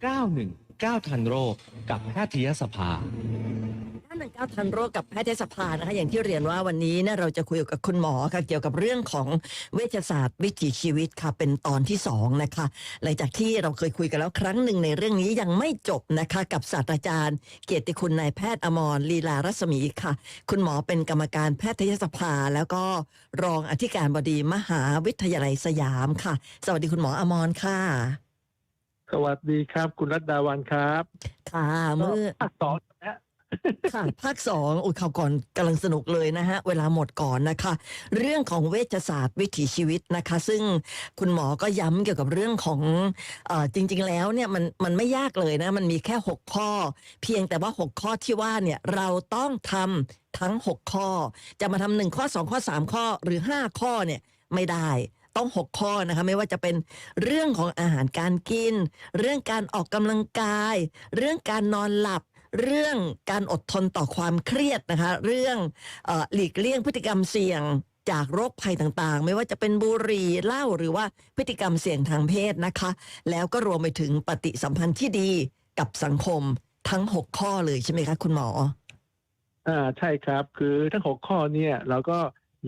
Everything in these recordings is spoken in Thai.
919 ทันโรคกับแพทยสภาท่านหนึ่งก้าทันโรคกับแพทยสภานะคะอย่างที่เรียนว่าวันนี้เนี่ยเราจะคุยกับคุณหมอค่ะเกี่ยวกับเรื่องของเวชศาสตร์วิถีชีวิตค่ะเป็นตอนที่สองนะคะหลังจากที่เราเคยคุยกันแล้วครั้งหนึ่งในเรื่องนี้ยังไม่จบนะคะกับศาสตราจารย์ เกียรติคุณนายแพทย์อมรลีลารัศมีค่ะ คุณหมอเป็นกรรมการแพทยสภา แล้วก็รองอธิการบดีมหาวิทยาลัยสยามค่ะ สวัสดีคุณหมออมรค่ะ สวัสดีครับ คุณรัตดาวันครับ ค่ะเมื่อภาคสองนะฮะค่ะภาคสองอุยข่าวก่อนกำลังสนุกเลยนะฮะ เวลาหมดก่อนนะคะ เรื่องของเวชศาสตร์วิถีชีวิตนะคะ ซึ่งคุณหมอก็ย้ำเกี่ยวกับเรื่องของเออจริง ๆ แล้วเนี่ยมันมันไม่ยากเลยนะ มันมีแค่ 6 ข้อ เพียงแต่ว่า 6 ข้อที่ว่าเนี่ยเราต้องทำทั้ง 6 ข้อ จะมาทำหนึ่งข้อ 2 ข้อ 3 ข้อหรือ 5 ข้อเนี่ยไม่ได้ ต้อง 6 ข้อนะคะไม่ว่าจะเป็นเรื่องของอาหารการกิน เรื่องการออกกำลังกาย เรื่องการนอนหลับ เรื่องการอดทนต่อความเครียดนะคะ เรื่องอหลีกเลี่ยงพฤติกรรมเสี่ยงจากโรคภัยต่างๆ ไม่ว่าจะเป็นบุหรี่เหล้าหรือว่าพฤติกรรมเสี่ยงทางเพศนะคะ แล้วก็รวมไปถึงปฏิสัมพันธ์ที่ดีกับสังคมทั้ง 6 ข้อเลยใช่ไหมคะคุณหมออ่าใช่ครับ คือทั้งหกข้อเนี่ยเราก็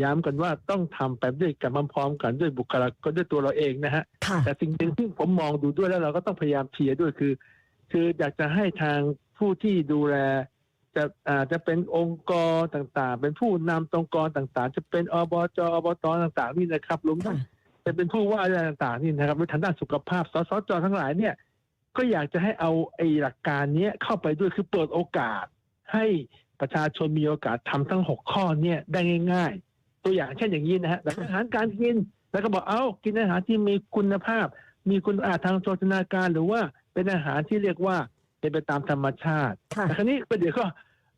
ย้ำกันว่าต้องทำไปด้วยกันพร้อมๆกันด้วยบุคลากรด้วยตัวเราเองนะฮะค่ะแต่สิ่งหนึ่งที่ผมมองดูด้วยแล้วเราก็ต้องพยายามเชียร์ด้วยคือ คืออยากจะให้ทางผู้ที่ดูแลจะอ่าจะเป็นองค์กรต่างๆ เป็นผู้นำองค์กรต่างๆ จะเป็นอบจอบตต่างๆนี่นะครับรวมทั้งจะเป็นผู้ว่าอะไรต่างๆนี่นะครับในทางด้านสุขภาพสสจทั้งหลายเนี่ย ก็อยากจะให้เอาไอ้หลักการเนี้ยเข้าไปด้วยคือเปิดโอกาส ให้ประชาชนมีโอกาสทำทั้งหกข้อเนี่ยได้ง่าย ๆ ตัวอย่างเช่นอย่างนี้นะฮะแบบอาหารการกิน แล้วก็บอกเอากินอาหารที่มีคุณภาพ มีคุณอาทางโภชนาการหรือว่าเป็นอาหารที่เรียกว่าเป็นไปตามธรรมชาติค่ะแต่ครั้นี้ประเดี๋ยวก็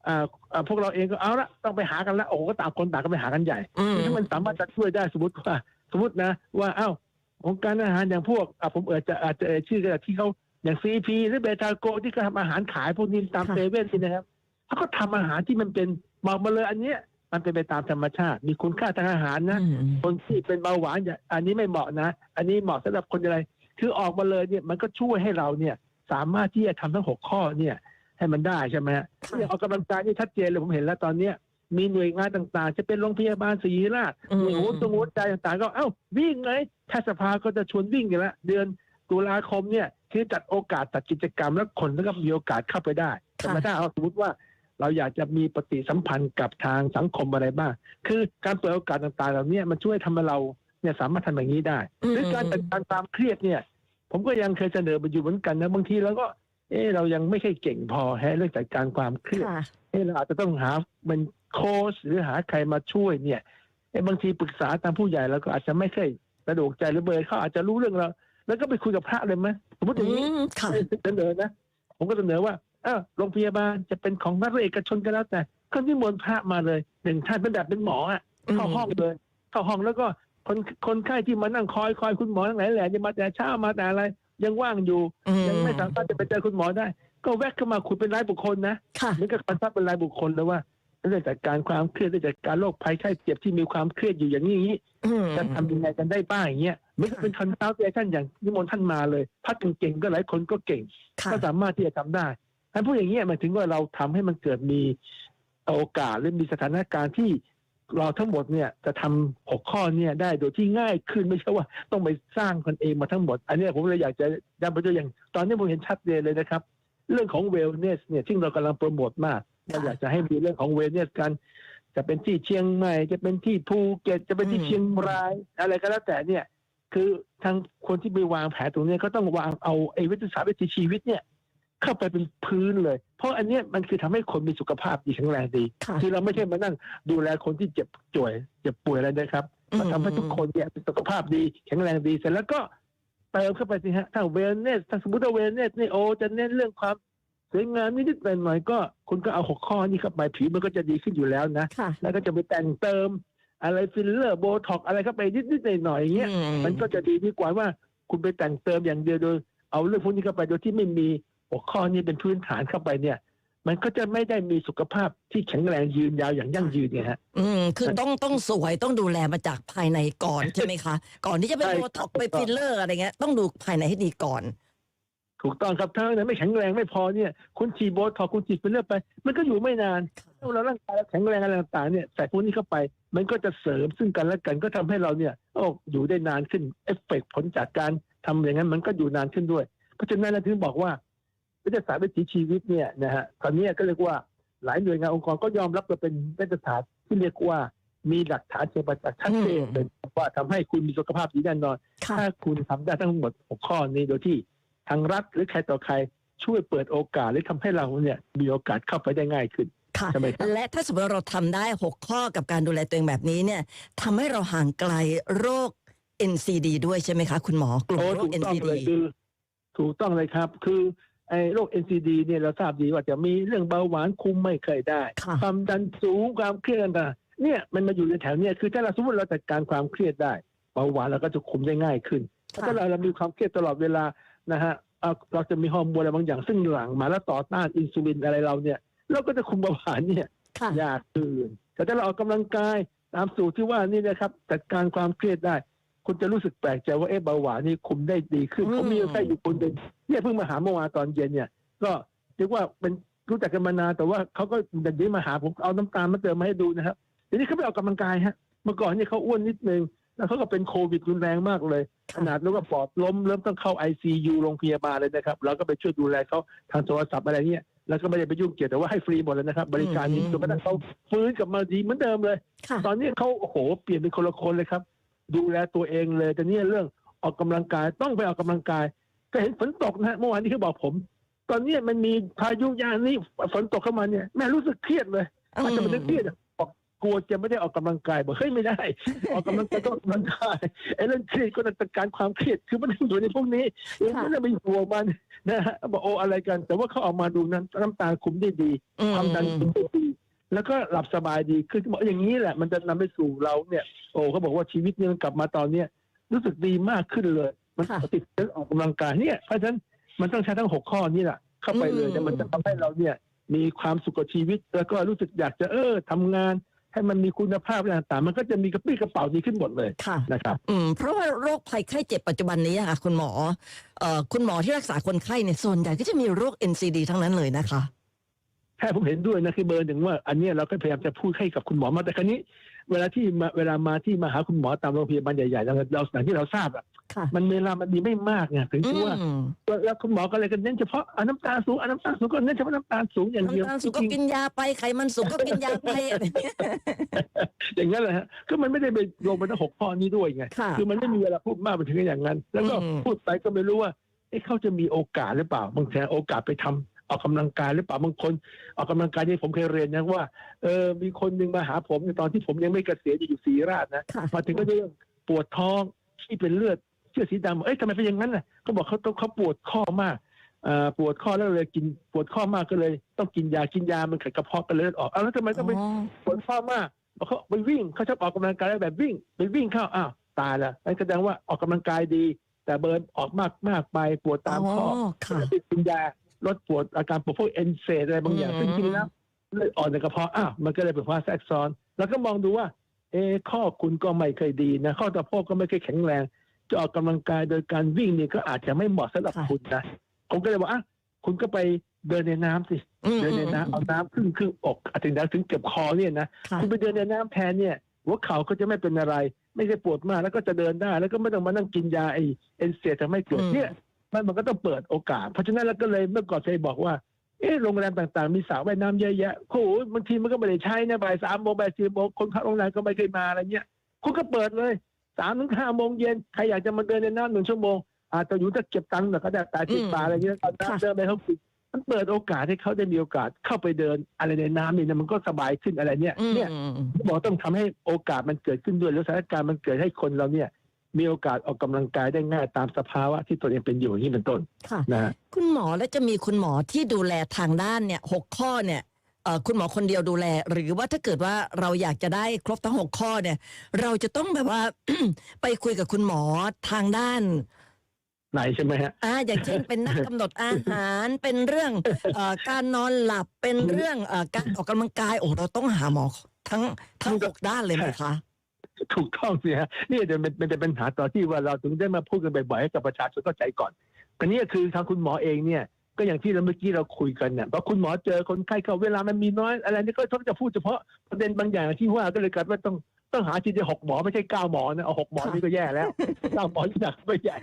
อ่าอ่าพวกเราเองก็เอาละต้องไปหากันละโอ้โหก็ต่างคนต่างก็ไปหากันใหญ่อืมถ้ามันสามารถจะช่วยได้สมมติว่า สมมตินะ ว่าเอ้าองค์การอาหารอย่างพวกอะผมเออจะอาจจะเอ่ยชื่อก็ได้ที่เขาอย่างซีพีหรือเบทาโกที่เขาทำอาหารขายพวกนี้ตามค่ะเซเว่นนี่นะครับเขาก็ทำอาหารที่มันเป็นบอกมาเลยอันเนี้ย มันเป็นไปตามธรรมชาติ มีคุณค่าทางอาหารนะอืมคนที่เป็นเบาหวานอย่าอันนี้ไม่เหมาะนะ อันนี้เหมาะสำหรับคนอะไร คือออกมาเลยเนี่ยมันก็ช่วยให้เราเนี่ยสามารถที่จะทำทั้งหกข้อเนี่ยให้มันได้ใช่ไหมฮะค่ะอย่างออกกำลังกายนี่ชัดเจนเลยผมเห็นแล้วตอนเนี้ยมีหน่วยงานต่างๆ จะเป็นโรงพยาบาลศรีราชอืมหน่วยหัวตัวหัวใจต่างๆ ก็เอ้าวิ่งไงแพทยสภาก็จะชวนวิ่งกันละเดือนตุลาคมเนี่ยคือจัดโอกาสจัดกิจกรรมแล้วคนก็มีโอกาสเข้าไปได้แต่ถ้าเอาสมมติว่า เราอยากจะมีปฏิสัมพันธ์กับทางสังคมอะไรบ้าง คือการเปิดโอกาสต่างๆเหล่านี้มันช่วยทำให้เราเนี่ยสามารถทำอย่างนี้ได้อืมหรือการจัดการความเครียดเนี่ย ผมก็ยังเคยเสนอไปอยู่เหมือนกันนะบางทีเราก็ เออเรายังไม่ค่อยเก่งพอแฮะเรื่องจัดการความเครียดค่ะเออเราอาจจะต้องหาเป็นโค้ชหรือหาใครมาช่วยเนี่ยเออบางทีปรึกษาตามผู้ใหญ่เราก็อาจจะไม่ค่อยสะดวกใจหรือเบอร์เขาอาจจะรู้เรื่องเราแล้วก็ไปคุยกับพระเลยไหมสมมติอย่างนี้อืมค่ะเสนอนะ ผมก็เสนอว่า เออโรงพยาบาลจะเป็นของรัฐหรือเอกชนก็แล้วแต่ก็นิมนต์พระมาเลยหนึ่งท่านเป็นแบบเป็นหมออะเข้าห้องเลย เข้าห้องแล้วก็คนคนไข้ที่มานั่งคอยคอยคุณหมอทั้งหลายแหล่จะมาแต่เช้ามาแต่อะไร ยังว่างอยู่อืมยังไม่สามารถจะไปเจอคุณหมอได้ ก็แวะเข้ามาคุยเป็นรายบุคคลนะค่ะเหมือนกับคอนซัลท์เป็นรายบุคคลเลยว่าเรื่องจัดการความเครียดเรื่องจัดการโรคภัยไข้เจ็บที่มีความเครียดอยู่อย่างนี้อย่างนี้อืมจะทำยังไงกันได้บ้างอย่างเงี้ยเหมือนกับเป็นคอนซัลท์ท่านอย่างนิมนต์ท่านมาเลย พักเก่งๆก็หลายคนก็เก่งค่ะก็สามารถที่จะทำได้ ท่านพูดอย่างเงี้หมายถึงว่าเราทำให้มันเกิดมีโอกาสหรือมีสถานการณ์ที่เราทั้งหมดเนี่ยจะทำหกข้อเนี่ยได้โดยที่ง่ายขึ้นไม่ใช่ว่าต้องไปสร้างคนเองมาทั้งหมด อันนี้ผมเลยอยากจะย้ำไปตัวอย่าง ตอนนี้ผมเห็นชัดเจนเลยนะครับ เรื่องของเวลเนสเนี่ยที่งเรากำลังโปรโมทมากเราอยากจะให้มีเรื่องของเวลเนสกัน จะเป็นที่เชียงใหม่ จะเป็นที่ภูเก็ตจะเป็นที่เชียงราย อะไรก็แล้วแต่เนี่ย คือทางคนที่ไปวางแผนตรงนี้ก็ต้องวางเอาไอ้วิทยาศาสตร์วิถีชีวิตเนี่ย เข้าไปเป็นพื้นเลย เพราะอันเนี้ยมันคือทำให้คนมีสุขภาพดีแข็งแรงดีค่ะคือเราไม่ใช่มานั่งดูแลคนที่เจ็บป่วยเจ็บป่วยอะไรนะครับมาทำให้ทุกคนเนี่ยมีสุขภาพดีแข็งแรงดีเสร็จแล้วก็เติมเข้าไปสิฮะถ้าเวลเนสถ้าสมมติว่าเวลเนสนี่โอจะเน้นเรื่องความสวยงามนิดๆหน่อยๆก็คุณก็เอาหกข้อนี้เข้าไปผิวมันก็จะดีขึ้นอยู่แล้วนะค่ะแล้วก็จะไปแต่งเติมอะไรฟิลเลอร์โบท็อกอะไรเข้าไปนิดๆหน่อยๆอย่างเงี้ยอืมมันก็จะดีดีกว่าว่าคุณไปแต่งเติมอย่างเดียวโดย เอาเรื่องพวกนี้เข้าไปโดยที่ไม่มี หัวข้อนี้เป็นพื้นฐานเข้าไปเนี่ย มันก็จะไม่ได้มีสุขภาพที่แข็งแรงยืนยาวอย่างยั่งยืนเนี่ยฮะ อืม คือต้องต้องสวยต้องดูแลมาจากภายในก่อน ใช่ไหมคะ ก่อนที่จะไปใช่โบท็อกครับไปฟิลเลอร์อะไรเงี้ยต้องดูภายในให้ดีก่อน ถูกต้องครับถ้าเนี่ยไม่แข็งแรงไม่พอเนี่ย คุณฉีดโบท็อกซ์คุณฉีดฟิลเลอร์ไป มันก็อยู่ไม่นานถ้าเราร่างกายเราแข็งแรงอะไรต่างๆเนี่ยใส่พวกนี้เข้าไป มันก็จะเสริมซึ่งกันและกันก็ทำให้เราเนี่ยโอ้อยู่ได้นานขึ้นเอฟเฟกต์ผลจากการทำอย่างนั้นมันก็อยู่นานขึ้นด้วย เพราะฉะนั้นเราถึงบอกว่า วิทยาศาสตร์วิถีชีวิตเนี่ยนะฮะตอนนี้ก็เรียกว่าหลายหน่วยงานองค์กรก็ยอมรับว่าเป็นวิทยาศาสตร์ที่เรียกว่ามีหลักฐานเชิงประจักษ์ชัดเจนเลยว่าทำให้คุณมีสุขภาพดีแน่นอนค่ะถ้าคุณทำได้ทั้งหมด6ข้อนี้โดยที่ทางรัฐหรือใครต่อใครช่วยเปิดโอกาสหรือทำให้เราเนี่ยมีโอกาสเข้าไปได้ง่ายขึ้นค่ะใช่ไหมครับและถ้าสมมติเราทำได้ 6 ข้อกับการดูแลตัวเองแบบนี้เนี่ยทำให้เราห่างไกลโรค NCD ด้วยใช่ไหมคะ คุณหมอกลุ่มโอ้โรถูคกต้อง NCD เลยคือถูกต้องเลยครับ คือ ไอ้โรค NCD เนี่ยเราทราบดีว่าจะมีเรื่องเบาหวานคุมไม่เคยได้ ค่ะ ความดันสูงความเครียดต่างๆเนี่ยมันมาอยู่ในแถวเนี่ยคือถ้าเราสมมติเราจัดการความเครียดได้เบาหวานเราก็จะคุมได้ง่ายขึ้นค่ะถ้าเราเรามีความเครียดตลอดเวลานะฮะเอาเราจะมีฮอร์โมนอะไรบางอย่างซึ่งหลั่งมาแล้วต่อต้านอินซูลินอะไรเราเนี่ย เราก็จะคุมเบาหวานเนี่ยค่ะ ยากขึ้นแต่ถ้าเราออกกำลังกายตามสูตรที่ว่านี่นะครับจัดการความเครียดได้ คุณจะรู้สึกแปลกใจว่าเอ๊ะเบาหวานนี่คุมได้ดีขึ้น อืม ผมมีคนไข้อยู่คนหนึ่ง เนี่ยเพิ่งมาหาเมื่อวานตอนเย็นเนี่ย ก็เรียกว่าเป็นรู้จักกันมานานแต่ว่าเขาก็เดี๋ยวมาหาผมเอาน้ำตาลมาเติมมาให้ดูนะครับเดี๋ยวนี้เขาไปออกกำลังกายฮะเมื่อก่อนเนี่ยเขาอ้วนนิดนึงแล้วเขาก็เป็นโควิดรุนแรงมากเลย ขนาดแล้วก็ปอดล้มเริ่มต้องเข้า ICU โรงพยาบาลเลยนะครับเราก็ไปช่วยดูแลเขาทางโทรศัพท์อะไรเนี่ยแล้วก็ไม่ได้ไปยุ่งเกี่ยวแต่ว่าให้ฟรีหมดเลยนะครับ บริการนี้อืมจนกระทั่งเขาฟื้นกลับมาดีเหมือนเดิมเลยค่ะตอนนี้เขาโอ้โหเปลี่ยนเป็นคนละคนเลยครับ ดูแลตัวเองเลยแต่เนี่ยเรื่องออกกำลังกายต้องไปออกกำลังกาย ก็เห็นฝนตกนะฮะเมื่อวานนี้เขาบอกผม ตอนนี้มันมีพายุยางนี่ฝนตกเข้ามาเนี่ย แม่รู้สึกเครียดเลยอาจจะไม่ได้เครียดอะบอกกลัวจะไม่ได้ออกกำลังกายบอกเฮ้ยไม่ได้ ออกกำลังกายต้องออกกำลังกายไอ้เรื่องเครียดก็ต้องจัดการความเครียดคือมันอยู่ในพวกนี้เองไม่ได้ไปห่วงมันนะฮะบอกโอ้อะไรกัน แต่ว่าเขาออกมาดูน้ำน้ำตาคุมได้ดีอืมความดันคุมได้ดีแล้วก็หลับสบายดีคือบอกอย่างนี้แหละ มันจะนำไปสู่เราเนี่ย โอ้เขาบอกว่าชีวิตเนี่ยมันกลับมาตอนเนี้ยรู้สึกดีมากขึ้นเลย มันค่ะติดเรื่องออกกำลังกายเนี่ยเพราะฉะนั้นมันต้องใช้ทั้งหกข้อนี้แหละเข้าไปเลยอืมแต่มันจะทำให้เราเนี่ยมีความสุขกับชีวิต แล้วก็รู้สึกอยากจะเออทำงานให้มันมีคุณภาพอะไรต่างๆมันก็จะมีกระปรี้กระเป๋าดีขึ้นหมดเลยค่ะนะครับอืมเพราะว่าโรคภัยไข้เจ็บปัจจุบันนี้อะค่ะคุณหมอเอ่อคุณหมอที่รักษาคนไข้เนี่ยส่วนใหญ่ก็จะมีโรค NCD ทั้งนั้นเลยนะคะแค่ผมเห็นด้วยนะคือเบอร์หนึ่งว่า อันเนี้ยเราก็พยายามจะพูดให้กับคุณหมอมาแต่ครั้นี้ เวลาที่มาเวลามาที่มาหาคุณหมอตามโรงพยาบาลใหญ่ๆเราเราอย่างที่เราทราบอะค่ะ มันเวลามันดีไม่มากไงถึงอืที่ว่ามแล้วคุณหมอก็เลยกันเน้นเฉพาะอะน้ำตาลสูงอะน้ำตาลสูงก็เน้นเฉพาะน้ำตาลสูงอย่างเดียวน้ำตาลสูงก็จริงกินยาไปไขมันสูงก็กินยาไปอะไรอย่างเงี้ยๆอย่างนั้นแหละฮะก็มันไม่ได้ไปลงไปทั้งหกข้อนี้ด้วยไงค่ะคือมันไม่มีเวลาพูดมากไปถึงอย่างนั้น แล้วก็อืมพูดไปก็ไม่รู้ว่าเอ๊ะเขาจะมีโอกาสหรือเปล่าบางทีโอกาสไปทำออกกำลังกายหรือเปล่าบางคน ออกกำลังกายนี่ผมเคยเรียนนะว่าเออมีคนหนึ่งมาหาผมในตอนที่ผมยังไม่เกษียณอยู่ศรีราชนะค่ะมาถึงก็เรื่องปวดท้องที่เป็นเลือด เชื่อสีดำเอ้ยทำไมเป็นอย่างนั้นน่ะเขาบอกเขาต้องเขาปวดข้อมากอ่าปวดข้อแล้วเลยกินปวดข้อมากก็เลย ต้องกินยากินยามันขัดกระเพาะกันเลยเลือดออกเอาแล้วทำไมต้องไปอ๋อปวดข้อมากบอกเขาไปวิ่งเขาชอบออกกำลังกายแบบวิ่ง ไปวิ่งเข้าอ้าวตายละนั่นแสดงว่าออกกำลังกายดี แต่เบิร์นออกมากมากไปปวดตามข้อค่ะติดกินยาลดปวดอาการปวดพวกเอนเซดอะไรบางอย่างอืมซึ่งจริงๆแล้วเลือดอ่อนในกระเพาะอ้าวมันก็เลยเป็นภาวะแทรกซ้อน แล้วก็มองดูว่า เอะข้อคุณก็ไม่เคยดีนะข้อตะโพกก็ไม่เคยแข็งแรง จะออกกำลังกายโดยการวิ่งนี่ก็อาจจะไม่เหมาะสำหรับค่ะคุณนะผมก็เลยบอกอะคุณก็ไปเดินในน้ำสิอืมเดินในน้ำเอาน้ำครึ่งครึ่งอกอาจถึงถึงเก็บคอเนี่ยนะค่ะคุณไปเดินในน้ำแทนเนี่ยหัวเข่าก็จะไม่เป็นอะไร ไม่ใช่ปวดมากแล้วก็จะเดินได้ แล้วก็ไม่ต้องมานั่งกินยาไอเอ็นเซียทำให้เกิดอืมเนี่ยมันมันก็ต้องเปิดโอกาส เพราะฉะนั้นแล้วก็เลยเมื่อก่อนเคยบอกว่าเออโรงแรมต่างๆ มีสระว่ายน้ำเยอะแยะโอ้โหบางทีมันก็ไม่ได้ใช้นะบ่ายสามโมงบ่ายสี่โมงคนพักโรงแรมก็ไม่เคยมาอะไรเงี้ยคุณก็เปิดเลย สามถึงห้าโมงเย็นใครอยากจะมาเดินในน้ำหนึ่งชั่วโมงอาจจะอยู่ถ้าเก็บตังค์หน่อยก็ได้แต่สิบบาทอะไรเงี้ยตอนค่ะน้ำเดินไปเขาปิดมันเปิดโอกาสให้เขาได้มีโอกาสเข้าไปเดินอะไรในน้ำนี่นะมันก็สบายขึ้นอะไรเนี่ยอืมเนี่ยบอกต้องทำให้โอกาสมันเกิดขึ้นด้วยแล้วสถานการณ์มันเกิดให้คนเราเนี่ยมีโอกาสออกกำลังกายได้ง่ายตามสภาวะที่ตัวเองเป็นอยู่อย่างนี้เป็นต้นค่ะนะฮะคุณหมอแล้วจะมีคุณหมอที่ดูแลทางด้านเนี่ยหกข้อเนี่ยเอ่อ คุณหมอคนเดียวดูแล หรือว่าถ้าเกิดว่าเราอยากจะได้ครบทั้งหกข้อเนี่ย เราจะต้องแบบว่า ไปคุยกับคุณหมอทางด้านไหนใช่ไหมฮะอ่าอย่างเช่นเป็นนักกำหนดอาหารเป็นเรื่องเอ่อการนอนหลับเป็นเรื่องเอ่อการออกกำลังกายโอ้เราต้องหาหมอทั้งทั้งหกด้านเลยไหมคะถูกต้องสิฮะนี่จะเป็นเป็นเป็นปัญหาต่อที่ว่าเราถึงได้มาพูดกันบ่อยๆให้กับประชาชนเข้าใจก่อนอันนี้คือทางคุณหมอเองเนี่ย ก็อย่างที่เราเมื่อกี้เราคุยกันเนี่ยพอคุณหมอเจอคนไข้เขาเวลามันมีน้อย อะไรนี่ก็ต้องจะพูดเฉพาะประเด็นบางอย่างที่ว่าก็เลยกลายว่าต้องต้องหาทีเดียวหกหมอไม่ใช่เก้าหมอนะเอาหกหมอค่ะนี่ก็แย่แล้วเก้าหมอที่หนักไม่ใหญ่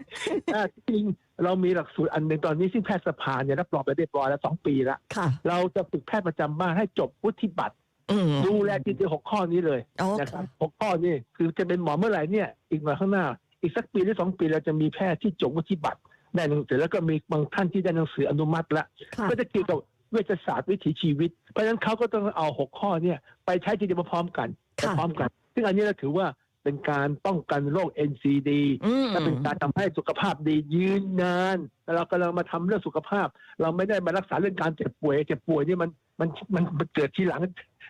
อ่าจริงเรามีหลักสูตรอันหนึ่งตอนนี้ซึ่งแพทยสภาเนี่ยรับรองไปเรียบร้อยแล้วสองปีละค่ะเราจะฝึกแพทย์ประจำบ้านให้จบวุฒิบัตรอืมดูแลทีเดียวหกข้อนี้เลยโอ้นะครับหกข้อนี่คือจะเป็นหมอเมื่อไหร่เนี่ยอีกหน่อยข้างหน้า อีกสักปีหรือสองปีเราจะมีแพทย์ที่จบวุฒิบัตร ได้หนังสือแล้วก็มีบางท่านที่ได้หนังสืออนุมัติแล้วค่ะ ก็จะเกี่ยวกับเวชศาสตร์วิถีชีวิต เพราะฉะนั้นเขาก็ต้องเอาหกข้อเนี่ยไปใช้ทีเดียวพร้อมกันค่ะ พร้อมกัน ซึ่งอันนี้เราถือว่าเป็นการป้องกันโรค NCD อืม และเป็นการทำให้สุขภาพดียืนนานแล้วเรากำลังมาทำเรื่องสุขภาพ เราไม่ได้มารักษาเรื่องการเจ็บป่วยเจ็บป่วยนี่มันมันมันมันเกิดทีหลัง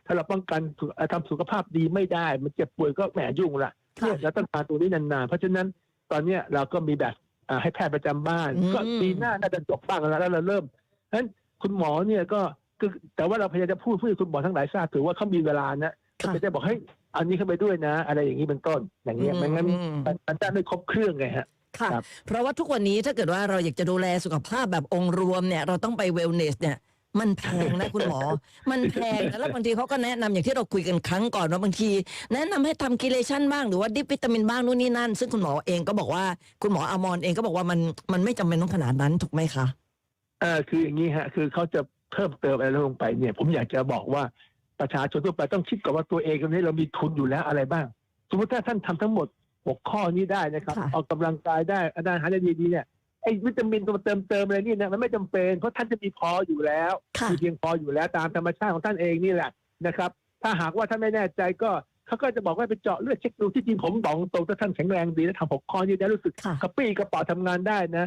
ถ้าเราป้องกันสุเอ่อทำสุขภาพดีไม่ได้ มันเจ็บป่วยก็แหมยุ่งละค่ะ เนี่ยเราต้องการตัวนี้นานๆเพราะฉะนั้นตอนเนี้ยเราก็มีแบบอ่า ให้แพทย์ประจำบ้านอืมก็ปีหน้าน่าจะจบบ้างแล้วแล้วเราเริ่มเพราะฉะนั้นคุณหมอเนี่ยก็คือแต่ว่าเราพยายามจะพูดเพื่อให้คุณหมอทั้งหลายทราบถือว่าเขามีเวลานะก็ค่ะจะได้บอกให้ยอันนี้เข้าไปด้วยนะ อะไรอย่างนี้เป็นต้นอย่างเงี้ยไม่งั้นอืมมันมันจะไม่ครบเครื่องไงฮะค่ะครับเพราะว่าทุกวันนี้ถ้าเกิดว่าเราอยากจะดูแลสุขภาพแบบองค์รวมเนี่ย เราต้องไปเวลเนสเนี่ย มันแพงนะคุณหมอ มันแพงนะแล้วบางทีเขาก็แนะนำอย่างที่เราคุยกันครั้งก่อนว่าบางที แนะนำให้ทำกิเลชันบ้างหรือว่าดิปวิตามินบ้างนู่นนี่นั่น ซึ่งคุณหมอเองก็บอกว่าคุณหมออมรเองก็บอกว่ามันมันไม่จำเป็นต้องขนาดนั้นถูกไหมคะเออคืออย่างนี้ฮะ คือเขาจะเพิ่มเติมอะไรลงไปเนี่ย ผมอยากจะบอกว่าประชาชนทั่วไปต้องคิดก่อนว่าตัวเองตรงนี้เรามีทุนอยู่แล้วอะไรบ้าง สมมติถ้าท่านทำทั้งหมดหกข้อนี้ได้นะครับค่ะออกกำลังกายได้อาหารได้ดีๆเนี่ย ไอ้วิตามินตัวเติมเติมอะไรนี่นะมันไม่จำเป็นเพราะท่านจะมีพออยู่แล้วค่ะมีเพียงพออยู่แล้วตามธรรมชาติของท่านเองนี่แหละนะครับ ถ้าหากว่าท่านไม่แน่ใจก็เขาก็จะบอกว่าไปเจาะเลือดเช็คดูที่จริงผมบอกตรงๆถ้าท่านแข็งแรงดีแล้วทำหกข้อนี้ได้รู้สึกค่ะกระปี้กระเป๋าทำงานได้นะ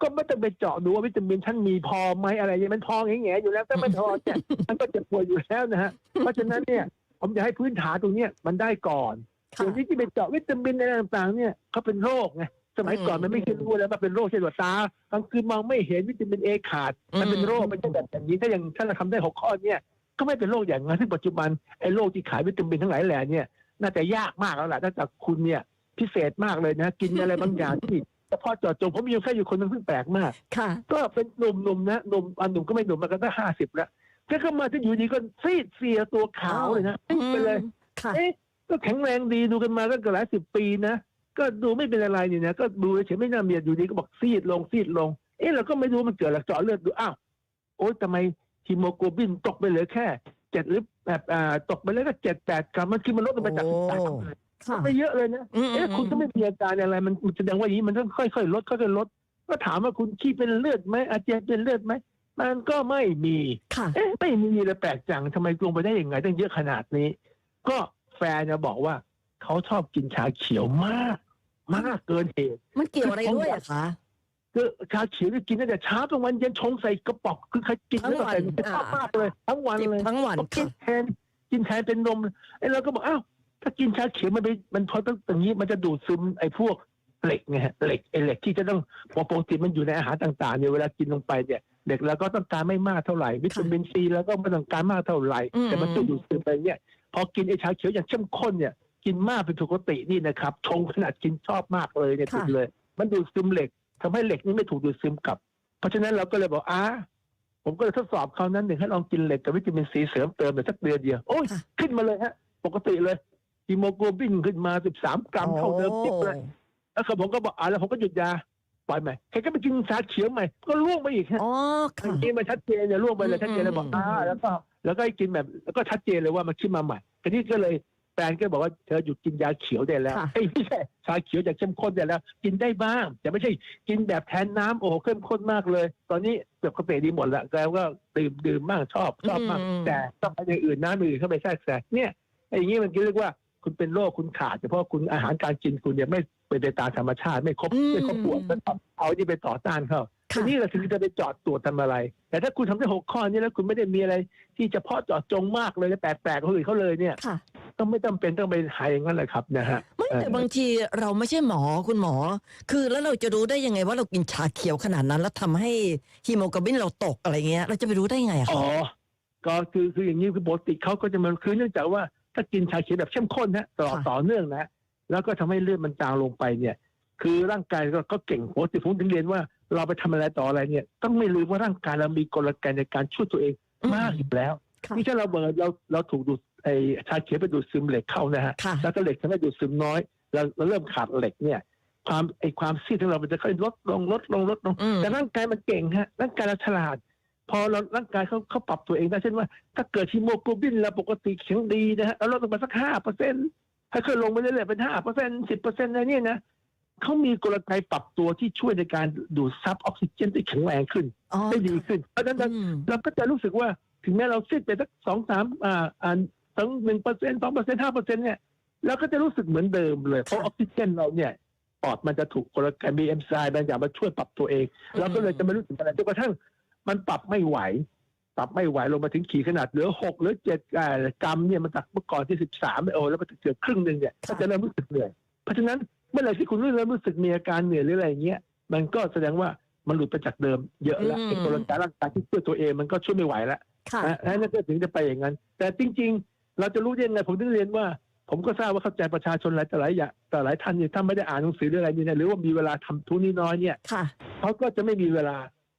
ก็ไม่ต้องไปเจาะดูว่าวิตามินท่านมีพอไหมอะไรอย่างเงี้ยมันพอแง่ๆอยู่แล้วถ้าไม่พอเนี่ยมันก็เจ็บป่วยอยู่แล้วนะฮะเพราะฉะนั้นเนี่ยผมจะให้พื้นฐานตรงเนี้ยมันได้ก่อนส่วนที่ที่ไปเจาะวิตามินอะไรต่างๆ เนี่ยเขาเป็นโรคไง สมัยก่อนมันไม่เคยรู้แล้วว่าเป็นโรคเช่นว่าตากลางคืนมองไม่เห็นวิตามินเอขาด มันเป็นโรคไม่ใช่แบบอย่างนี้ถ้าอย่างถ้าเราทำได้หกข้อเนี่ยก็ไม่เป็นโรคอย่างนั้นซึ่งปัจจุบันไอ้โรคที่ขายวิตามินทั้งหลายแหล่เนี่ยน่าจะยากมากแล้วล่ะถ้าจากคุณเนี่ยพิเศษมากเลยนะ กินอะไรบางอย่างที่เฉพาะเจาะจงผมมีอยู่แค่อยู่คนหนึงซึ่งแปลกมากค่ะก็เป็นหนุ่มๆนะหนุ่มอันหนุ่มก็ไม่หนุ่มมากันตั้งห้าสิบแล้วก็เข้ามาที่อยู่ดีก็ซีดเสียตัวขาวเลยนะซีดไปเลยค่ะเอ๊ะก็แข็งแรงดีดูกันมาตั้งแต่หลายสิบปีนะ ก็ดูไม่เป็นอะไรนี่นะก็ดูเฉยๆไม่น่าเมียดอยู่ดีก็บอกซีดลงซีดลง เอ๊ะเราก็ไม่รู้มันเกิดอะไรเจาะเลือดดูอ้าวโอ๊ยทำไมฮีโมโกลบินตกไปเหลือแค่เจ็ดหรือแบบอ่าตกไปเลยก็เจ็ดแปดกรัมมันคือมันลดลงไปจากสิบแปดโอ้ค่ะไปเยอะเลยนะอืม เอ๊ะคุณก็ไม่มีอาการอะไรมันมันแสดงว่าอย่างนี้มันต้องค่อยๆลดค่อยๆลด ก็ถามว่าคุณขี้เป็นเลือดไหมอาเจียนเป็นเลือดไหมมันก็ไม่มี ค่ะ เอ๊ะไม่มีเลยแปลกจังทำไมลงไปได้ยังไงตั้งเยอะขนาดนี้ ก็แฟนเนี่ยบอกว่า เขาชอบกินชาเขียวมาก มากเกินเหตุมันเกี่ยวอะไรด้วยอะคะคือชาเขียวที่กินตั้งแต่เช้ากลางวันเย็นชงใส่กระป๋องคือใครกินทั้งแล้วก็วันใส่ชอบมากเลย ทั้งวันจิบเลยทั้งวันก็กิค่ะนแทนกินแทนเป็นนมไอ้เราก็บอกอ้าวถ้ากินชาเขียวมันไปมันพอตั้งอย่างนี้มันจะดูดซึมไอ้พวกเหล็กไงฮะเหล็กไอ้เหล็กที่จะต้องปกติมันอยู่ในอาหารต่างๆเนี่ยเวลากินลงไปเนี่ยเด็กเราก็ต้องการไม่มากเท่าไหร่วิตามินซีแล้วก็ไม่ต้องการมากเท่าไหร่อืมแต่มันจะดูดซึมไปเนี่ยพอกินไอ้ชาเขียวอย่างเข้มข้นเนี่ย กินมากเป็นปกตินี่นะครับชงขนาดกินชอบมากเลยเนี่ยค่ะ ติดเลย มันดูดซึมเหล็กทำให้เหล็กนี่ไม่ถูกดูดซึมกลับ เพราะฉะนั้นเราก็เลยบอกอ่าผมก็เลยทดสอบเขาวนั้นหนึ่งให้ลองกินเหล็กกับวิตามินซีเสริมเติมไปสักเดือนเดียวโอ้ยค่ะ ขึ้นมาเลยฮะ ปกติเลยฮีโมโกลบินขึ้นมา 13 กรัมเท่าเดิมจิ๊บเลย แล้วผมก็บอกอ่าแล้วผมก็หยุดยาปล่อยใหม่แค่ก็ไปกินชาเขียวใหม่ ก็ล่วงไปอีกฮะ อ๋ออัค่ะนนี้มันชัดเจนเนี่ยล่วงไปเลยอืมชัดเจนเลยบอกอืมอ่าแล้วก็แล้วก็ให้กินแบบแล้วก็ชัดเจนเลยว่ามันขึ้นมาใหม่ทีนี้ก็เลย แฟนก็บอกว่าเธอหยุดกินยาเขียวได้แล้วค่ะเอ้ยไม่ใช่ชาเขียวจากเข้มข้นได้แล้ว กินได้บ้างแต่ไม่ใช่กินแบบแทนน้ำโอ้โหเข้มข้นมากเลย ตอนนี้เกือบกระเปดีหมดแล้วแล้วก็ดื่มดื่มบ้างชอบชอบมากอืม แต่ต้องเอาอย่างอื่นน้ำอื่นเข้าไปแทรกแซงเนี่ยไอ้อย่างนี้มันเรียกว่าคุณเป็นโรคคุณขาดเฉพาะคุณอาหารการกินคุณเนี่ยไม่เป็นไปตามธรรมชาติไม่ครบอืมไม่ครบถ้วนก็ต้องเอาที่ไปต่อต้านเขา ทีค่ะนี้เราถึงจะไปเจอดตรวจทำอะไร แต่ถ้าคุณทำได้หกข้อนี้แล้วคุณไม่ได้มีอะไร ที่เฉพาะเจาะจงมากเลยและแปลกๆคนอื่นเขาเลยเนี่ยค่ะต้องไม่จำเป็นต้องไปหายอย่างนั้นเลยครับนะฮะไม่แต่บางทีเราไม่ใช่หมอคุณหมอ คือแล้วเราจะรู้ได้ยังไงว่าเรากินชาเขียวขนาดนั้น แล้วทำให้ฮีโมโกลบินเราตกอะไรเงี้ย เราจะไปรู้ได้ยังไงอะอ๋คะอก็คือคืออย่างนี้คือปกติเขาก็จะมันคือเนื่องจากว่าถ้ากินชาเขียวแบบเข้มข้นนะต่อต่อเนื่องนะ แล้วก็ทำให้เลือดมันจางลงไปเนี่ย คือร่างกายก็ก็เก่งปกติผมถึงเรียนว่า เราไปทำอะไรต่ออะไรเนี่ย ต้องไม่ลืมว่าร่างกายเรามีกลไกในการช่วยตัวเองอืมมากอยู่แล้วค่ะนี่ถ้าเราเบิดเราเราถูกดูดไอ้ชาเขียวไปดูดซึมเหล็กเข้านะฮะค่ะแล้วก็เหล็กทำให้ดูดซึมน้อยเราเราเริ่มขาดเหล็กเนี่ย ความไอ้ความซีดของเรามันจะค่อยลดลงลดลงลดลงอืมแต่ร่างกายมันเก่งฮะร่างกายเราฉลาด พอเราร่างกายเขาเขาปรับตัวเองได้เช่นว่า ถ้าเกิดฮีโมโกลบินเราปกติแข็งดีนะฮะเราลดลงมาสักห้าเปอร์เซ็นต์ให้ค่อยลงไปเรื่อยๆเป็นห้าเปอร์เซ็นต์สิบเปอร์เซ็นต์อะไรเนี่ยนะ เขามีกลไกปรับตัวที่ช่วยในการดูดซับออกซิเจนที่แข็งแรงขึ้นอ๋อได้ดีขึ้น เพราะฉะนั้นเราอืมเราก็จะรู้สึกว่าถึงแม้เราซีดไปสักสองสามอ่าอ่าสองหนึ่งเปอร์เซ็นต์สองเปอร์เซ็นต์ห้าเปอร์เซ็นต์เนี่ยเราก็จะรู้สึกเหมือนเดิมเลย เพราะออกซิเจนเราเนี่ยปอดมันจะถูกกลไกมีเอนไซม์บางอย่างมาช่วยปรับตัวเองเราก็เลยจะไม่รู้สึกอะไรจนกระทั่งมันปรับไม่ไหวปรับไม่ไหวลงมาถึงขีดขนาดเหลือหกหรือเจ็ดอ่ากรัมเนี่ยมันจากเมื่อก่อนที่สิบสามโอ้แล้วมันเกือบครึ่งหนึ่งเนี่ยก็จะเริ่มรู้สึกเหนื่อยเพราะฉะนั้น เมื่อไหร่ที่คุณเริ่มรู้สึกมีอาการเหนื่อยหรืออะไรอย่างเงี้ยมันก็แสดงว่ามันหลุดไปจากเดิมเยอะแล้วอืมไอ้กลไกร่างกายที่ช่วยตัวเองมันก็ช่วยไม่ไหวแล้วค่ะนะนั่นก็ถึงจะไปอย่างนั้น แต่จริง ๆ เราจะรู้ได้ยังไงผมถึงเรียนว่า ผมก็ทราบว่าเข้าใจประชาชนหลายแต่หลายอย่างแต่หลายท่านเนี่ยถ้าไม่ได้อ่านหนังสือหรืออะไรเนี่ยหรือว่ามีเวลาทำทุนนี้น้อยเนี่ยค่ะเขาก็จะไม่มีเวลา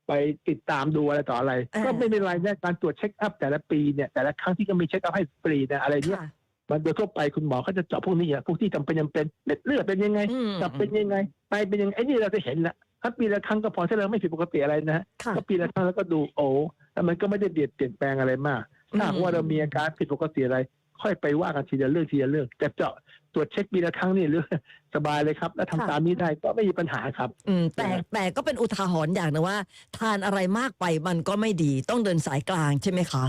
ไปติดตามดูอะไรต่ออะไรอ่าก็ไม่เป็นไรนะการตรวจเช็คอัพแต่ละปีเนี่ยแต่ละครั้งที่ก็มีเช็คอัพให้ฟรีนะอะไรเนี่ยค่ะ มันโดยทั่วไปคุณหมอเขาจะเจาะพวกนี้อะพวกที่จำเป็นจำเป็นเม็ดเลือดเป็นยังไงอืมตับเป็นยังไงไตเป็นยังไงไอ้นี่เราจะเห็นละถ้าปีละครั้งก็พอถ้าเราไม่ผิดปกติอะไรนะค่ะก็ปีละครั้งแล้วก็ดูโอ้แต่มันก็ไม่ได้เปลี่ยนเปลี่ยนแปลงอะไรมากถ้าหากว่าเรามีอาการผิดปกติอะไร ค่อยไปว่ากันทีละเรื่องทีละเรื่องแต่เจาะตรวจเช็คปีละครั้งนี่เรื่องสบายเลยครับ แล้วทำค่ะตามนี้ได้ก็ไม่มีปัญหาครับ อืมแต่แต่ก็เป็นอุทาหรณ์อย่างหนึงว่า ทานอะไรมากไปมันก็ไม่ดีต้องเดินสายกลางใช่ไหมคะ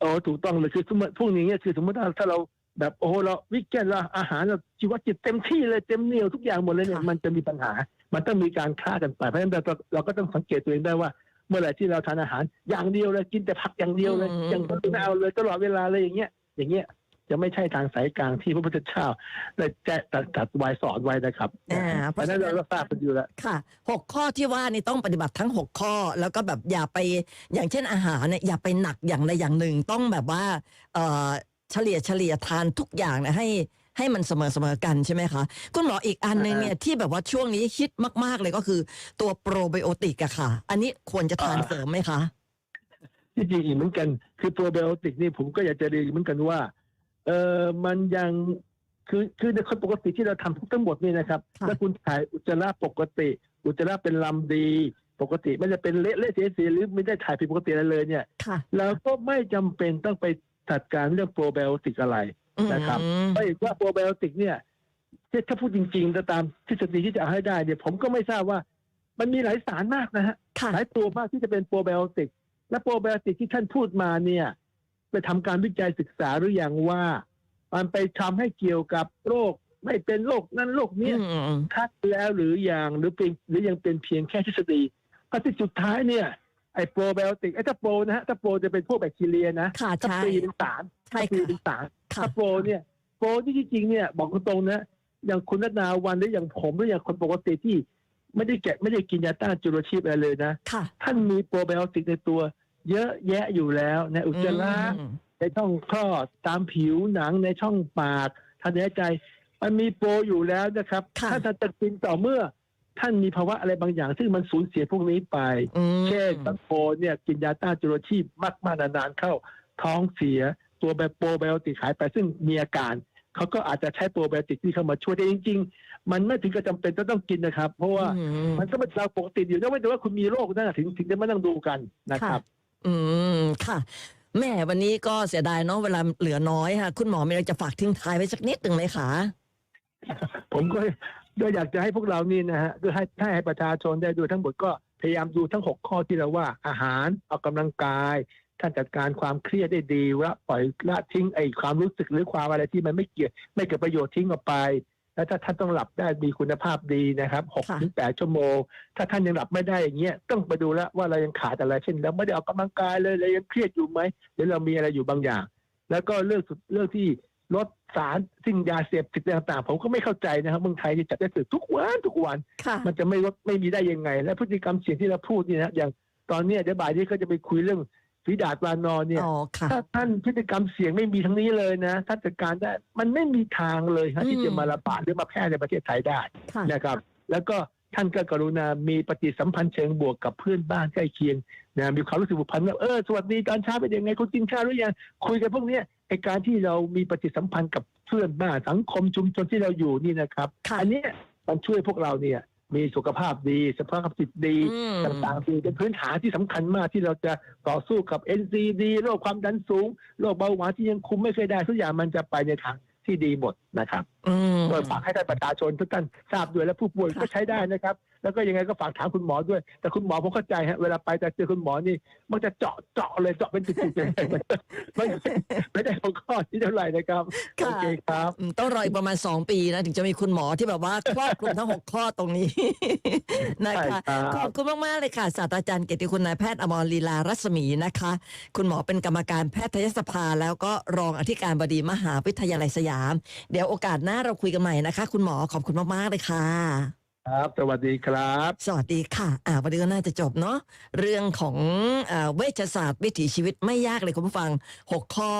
โอ้ถูกต้องเลยคือสมมติพวกนี้เนี่ยคือสมมติว่าถ้าเรา แบบโอ้โหเราวิกเกนเราอาหารเราชีวจิตเต็มที่เลยเต็มเหนียวทุกอย่างหมดเลยเนี่ยค่ะมันจะมีปัญหา มันต้องมีการฆ่ากันไปเพราะฉะนั้นเราเราก็ต้องสังเกตตัวเองได้ว่า เมื่อไหร่ที่เราทานอาหารอย่างเดียวเลยกินแต่ผักอย่างเดียวเลยอย่างอื่นไม่เอาเลยตลอดเวลาเลยอย่างเงี้ย อย่างเงี้ยจะไม่ใช่ทางสายกลางที่พระพุทธเจ้าได้แจ้งตรัสไว้สอนไว้นะครับอ่าเพเพราะราะฉะฉะนั้นนั้นเราก็ทราบกันอยู่แล้วค่ะหกข้อที่ว่านี่ต้องปฏิบัติทั้งหกข้อ แล้วก็แบบอย่าไปอย่างเช่นอาหารเนี่ยอย่าไปหนักอย่างใดอย่างหนึ่งต้องแบบว่าเอ่อ เฉลี่ยเฉลี่ยทานทุกอย่างเนี่ยให้ให้มันเสมอเสมอกันใช่ไหมคะ คุณหมออีกอันหนึงเนี่ยที่แบบว่าช่วงนี้ฮิตมาก ๆ เลยก็คือตัวโปรไบโอติกอะค่ะ อันนี้ควรจะทานอ่าเสริมไหมคะ ที่จริงอีกเหมือนกัน คือโปรไบโอติกนี่ผมก็อยากจะเรียนเหมือนกันว่า เออมันยังคือคือในคนปกติที่เราทำทั้งหมดนี่นะครับค่ะถ้าคุณถ่ายอุจจาระปกติ อุจจาระเป็นลำดีปกติไม่จะเป็นเละเละเสียเสียหรือไม่ได้ถ่ายผิดปกติอะไรเลยเนี่ยค่ะเราก็ไม่จำเป็นต้องไป จัดการเรื่องโปรไบโอติกอะไรนะครับอืมเพราะเห็นว่าโปรไบโอติกเนี่ยที่ถ้าพูดจริงๆจะตามทฤษฎีที่จะเอาให้ได้เนี่ยผมก็ไม่ทราบว่า มันมีหลายสารมากนะฮะค่ะหลายตัวมากที่จะเป็นโปรไบโอติกและโปรไบโอติกที่ท่านพูดมาเนี่ย ไปทำการวิจัยศึกษาหรือยังว่า มันไปทำให้เกี่ยวกับโรคไม่เป็นโรคนั้นโรคเนี้ยอืมทักแล้วหรืออย่างหรือเป็นหรือยังเป็นเพียงแค่ทฤษฎีเพราะที่สุดท้ายเนี่ย ไอ้โปรไบโอติกไอ้ถ้าโปรนะฮะถ้าโปรจะเป็นพวกแบคทีเรียนะค่ะถ้าใช่ปีเป็นสารใช่ถ้าปีค่ะ เป็นสารค่ะ ถ้าโปรเนี่ยโปรที่จริงๆเนี่ยบอกตรงๆนะอย่างคุณนัทนาวันหรืออย่างผมหรืออย่างคนปกติที่ ไม่ได้แกะไม่ได้กินยาต้านจุลชีพอะไรเลยนะ ค่ะท่านมีโปรไบโอติกในตัว เยอะแยะอยู่แล้วในอุจจาระ อืม ในช่องคลอดตามผิวหนังในช่องปากทางเดินหายใจ มันมีโปรอยู่แล้วนะครับ ค่ะ ถ้าท่านจะกินต่อเมื่อ ท่านมีภาวะอะไรบางอย่าง ซึ่งมันสูญเสียพวกนี้ไปอืมเช่นบางคนเนี่ยกินยาต้านจุลชีพมากมานานๆเข้าท้องเสียตัวแบบโปรไบโอติกหายไปซึ่งมีอาการเขาก็อาจจะใช้โปรไบโอติกที่เข้ามาช่วยได้จริง ๆ มันไม่ถึงกับจำเป็นจะต้องกินนะครับ เพราะว่าอืมมันก็เป็นเราปกติอยู่แล้วไม่แต่ว่าคุณมีโรคนั่นนะถึงถึงจะมานั่งดูกันนะครับ อืมค่ะแม่วันนี้ก็เสียดายเนาะเวลาเหลือน้อยค่ะ คุณหมอมีอะไรจะฝากทิ้งท้ายไว้สักนิดหนึ่งไหมคะผมก็ ก็อยากจะให้พวกเรานี่นะฮะก็ให้ให้ให้ประชาชนได้ดูทั้งหมดก็พยายามดูทั้งหกข้อที่เราว่าอาหารออกกำลังกาย ท่านจัดการความเครียดได้ดีละปล่อยละทิ้งไอ้ความรู้สึกหรือความอะไรที่มันไม่เกี่ยวไม่เกิดประโยชน์ทิ้งออกไปแล้วถ้าท่านต้องหลับได้มีคุณภาพดีนะครับหกค่ะถึงแปดชั่วโมง ถ้าท่านยังหลับไม่ได้อย่างเงี้ยต้องไปดูแล้วว่าเรายังขาดอะไรเช่นเราไม่ได้ออกกำลังกายเลยเรายังเครียดอยู่ไหมหรือเรามีอะไรอยู่บางอย่าง แล้วก็เรื่องสุดเรื่องที่ ลดสารสิ่งยาเสพติดต่างๆ ผมก็ไม่เข้าใจนะครับเมืองไทยที่จัดได้สืบทุกวันทุกวันค่ะมันจะไม่ลดไม่มีได้ยังไง และพฤติกรรมเสี่ยงที่เราพูดนี่นะอย่างตอนเนี้ยเดี๋ยวบ่ายนี้ก็จะไปคุยเรื่องฝีดาดวานอนเนี่ยอ๋อค่ะถ้าท่านพฤติกรรมเสี่ยงไม่มีทั้งนี้เลยนะท่านจัดการได้มันไม่มีทางเลยฮะที่อืมจะมาระบาดหรือมาแพร่ในประเทศไทยได้ค่ะนะครับ แล้วก็ท่านก็กรุณา มีปฏิสัมพันธ์เชิงบวกกับเพื่อนบ้านใกล้เคียงนะมีความรู้สึกผูกพันว่าเออสวัสดีตอนเช้าเป็นยังไงคุณกินข้าวหรือยังคุยกันพวกเนี้ย ไอการที่เรามีปฏิสัมพันธ์กับเพื่อนบ้านสังคมชุมชนที่เราอยู่นี่นะครับ ค่ะอันเนี้ยมันช่วยพวกเราเนี่ย มีสุขภาพดีสภาพจิตดีอืม ต่างๆดีเป็นพื้นฐานที่สำคัญมากที่เราจะต่อสู้กับ NCD โรคความดันสูงโรคเบาหวานที่ยังคุมไม่เคยได้ทุกอย่างมันจะไปในทางที่ดีหมดนะครับ อืม โดยฝากให้ท่านประชาชนทุกท่านทราบด้วยและผู้ป่วยค่ะ ก็ใช้ได้นะครับ แล้วก็ยังไงก็ฝากถามคุณหมอด้วย แต่คุณหมอผมเข้าใจฮะเวลาไปแต่เจอคุณหมอนี่มันจะเจาะเจาะเลยเจาะเป็นจุดๆเลยมันไม่ไม่ได้หัวข้อที่เท่าไหร่นะครับโอเคครับอืมต้องรออีกประมาณ 2 ปีนะถึงจะมีคุณหมอที่แบบว่าครอบคลุมทั้ง 6 ข้อตรงนี้นะคะใช่ครับขอบคุณมากๆเลยค่ะศาสตราจารย์เกียรติคุณนายแพทย์อมรลีลารัศมีนะคะ คุณหมอเป็นกรรมการแพทยสภา แล้วก็รองอธิการบดีมหาวิทยาลัยสยาม เดี๋ยวโอกาสหน้าเราคุยกันใหม่นะคะ คุณหมอขอบคุณมากๆเลยค่ะ ครับ สวัสดีครับ สวัสดีค่ะ อ่าวันนี้ก็น่าจะจบเนาะเรื่องของอาเวชศาสตร์วิถีชีวิตไม่ยากเลยคุณผู้ฟัง6ข้อ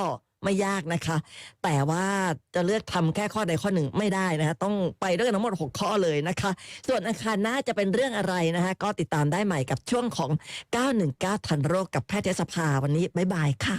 ไม่ยากนะคะ แต่ว่าจะเลือกทำแค่ข้อใดข้อหนึ่งไม่ได้นะคะต้องไปด้วยกันทั้งหมด 6 ข้อเลยนะคะ ส่วนอาคารหน้าจะเป็นเรื่องอะไรนะคะ ก็ติดตามได้ใหม่กับช่วงของ 919 ทันโรคกับแพทยสภาวันนี้บ๊ายบายค่ะ